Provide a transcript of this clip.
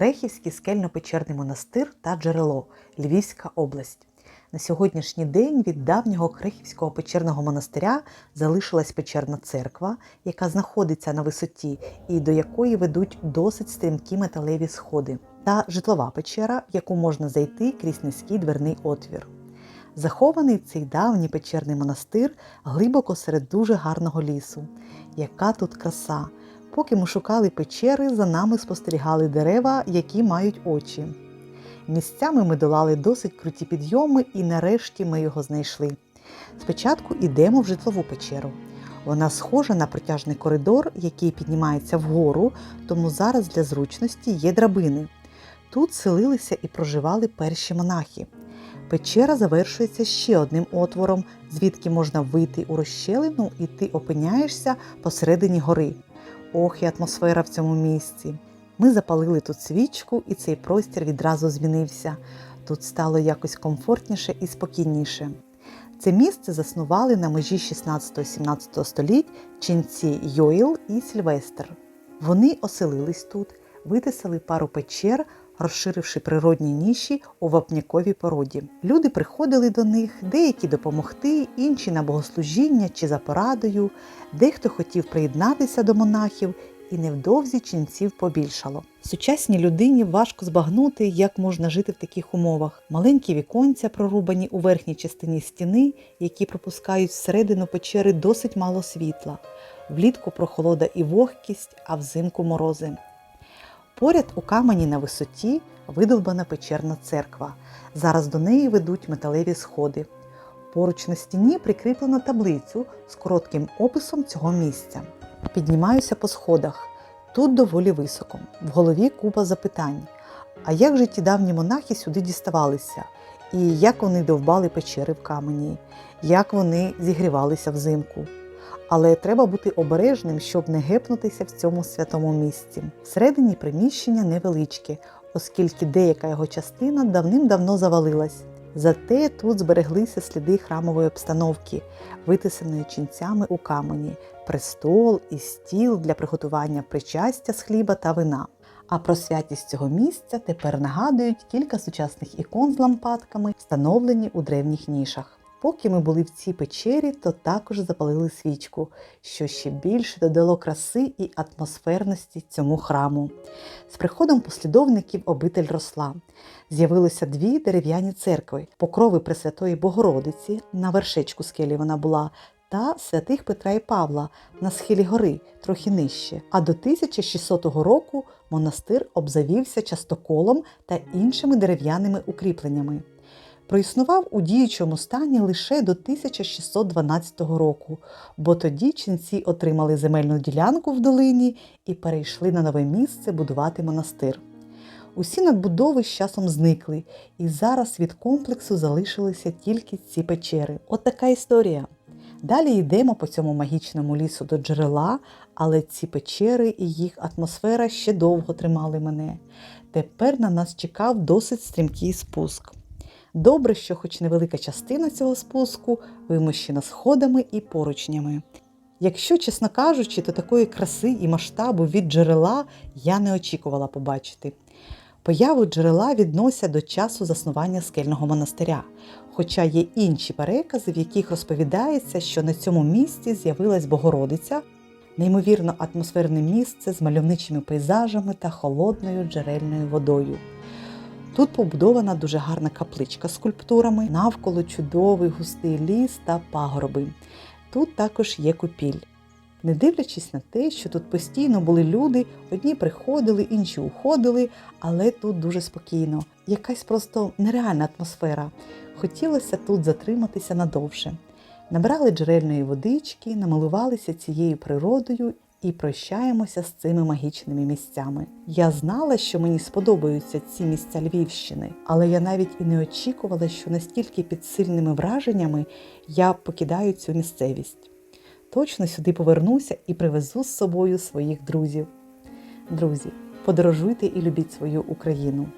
Крехівський скельно-печерний монастир та джерело Львівська область. На сьогоднішній день від давнього Крехівського печерного монастиря залишилась печерна церква, яка знаходиться на висоті і до якої ведуть досить стрімкі металеві сходи, та житлова печера, в яку можна зайти крізь низький дверний отвір. Захований цей давній печерний монастир глибоко серед дуже гарного лісу. Яка тут краса! Поки ми шукали печери, за нами спостерігали дерева, які мають очі. Місцями ми долали досить круті підйоми, і нарешті ми його знайшли. Спочатку йдемо в житлову печеру. Вона схожа на протяжний коридор, який піднімається вгору, тому зараз для зручності є драбини. Тут селилися і проживали перші монахи. Печера завершується ще одним отвором, звідки можна вийти у розщелину, і ти опиняєшся посередині гори. Ох, і атмосфера в цьому місці. Ми запалили тут свічку, і цей простір відразу змінився. Тут стало якось комфортніше і спокійніше. Це місце заснували на межі 16-17 століть ченці Йоїл і Сільвестр. Вони оселились тут, витисали пару печер, розширивши природні ніші у вапняковій породі. Люди приходили до них, деякі допомогти, інші на богослужіння чи за порадою, дехто хотів приєднатися до монахів, і невдовзі ченців побільшало. Сучасній людині важко збагнути, як можна жити в таких умовах. Маленькі віконця, прорубані у верхній частині стіни, які пропускають всередину печери досить мало світла. Влітку прохолода і вогкість, а взимку морози. Поряд у камені на висоті видовбана печерна церква. Зараз до неї ведуть металеві сходи. Поруч на стіні прикріплено таблицю з коротким описом цього місця. Піднімаюся по сходах. Тут доволі високо. В голові купа запитань. А як же ті давні монахи сюди діставалися? І як вони довбали печери в камені, як вони зігрівалися взимку? Але треба бути обережним, щоб не гепнутися в цьому святому місці. Всередині приміщення невеличке, оскільки деяка його частина давним-давно завалилась. Зате тут збереглися сліди храмової обстановки, витисаної ченцями у камені, престол і стіл для приготування причастя з хліба та вина. А про святість цього місця тепер нагадують кілька сучасних ікон з лампадками, встановлені у древніх нішах. Поки ми були в цій печері, то також запалили свічку, що ще більше додало краси і атмосферності цьому храму. З приходом послідовників обитель росла. З'явилося дві дерев'яні церкви: покрови Пресвятої Богородиці, на вершечку скелі вона була, та святих Петра і Павла на схилі гори, трохи нижче. А до 1600 року монастир обзавівся частоколом та іншими дерев'яними укріпленнями проіснував у діючому стані лише до 1612 року, бо тоді ченці отримали земельну ділянку в долині і перейшли на нове місце будувати монастир. Усі надбудови з часом зникли, і зараз від комплексу залишилися тільки ці печери. От така історія. Далі йдемо по цьому магічному лісу до джерела, але ці печери і їх атмосфера ще довго тримали мене. Тепер на нас чекав досить стрімкий спуск. Добре, що хоч невелика частина цього спуску вимощена сходами і поручнями. Якщо, чесно кажучи, то такої краси і масштабу від джерела я не очікувала побачити. Появу джерела відносять до часу заснування скельного монастиря, хоча є інші перекази, в яких розповідається, що на цьому місці з'явилась Богородиця, неймовірно атмосферне місце з мальовничими пейзажами та холодною джерельною водою. Тут побудована дуже гарна капличка з скульптурами, навколо чудовий густий ліс та пагорби. Тут також є купіль. Не дивлячись на те, що тут постійно були люди, одні приходили, інші уходили, але тут дуже спокійно. Якась просто нереальна атмосфера. Хотілося тут затриматися надовше. Набрали джерельної водички, намилувалися цією природою і прощаємося з цими магічними місцями. Я знала, що мені сподобаються ці місця Львівщини, але я навіть і не очікувала, що настільки під сильними враженнями я покидаю цю місцевість. Точно сюди повернуся і привезу з собою своїх друзів. Друзі, подорожуйте і любіть свою Україну.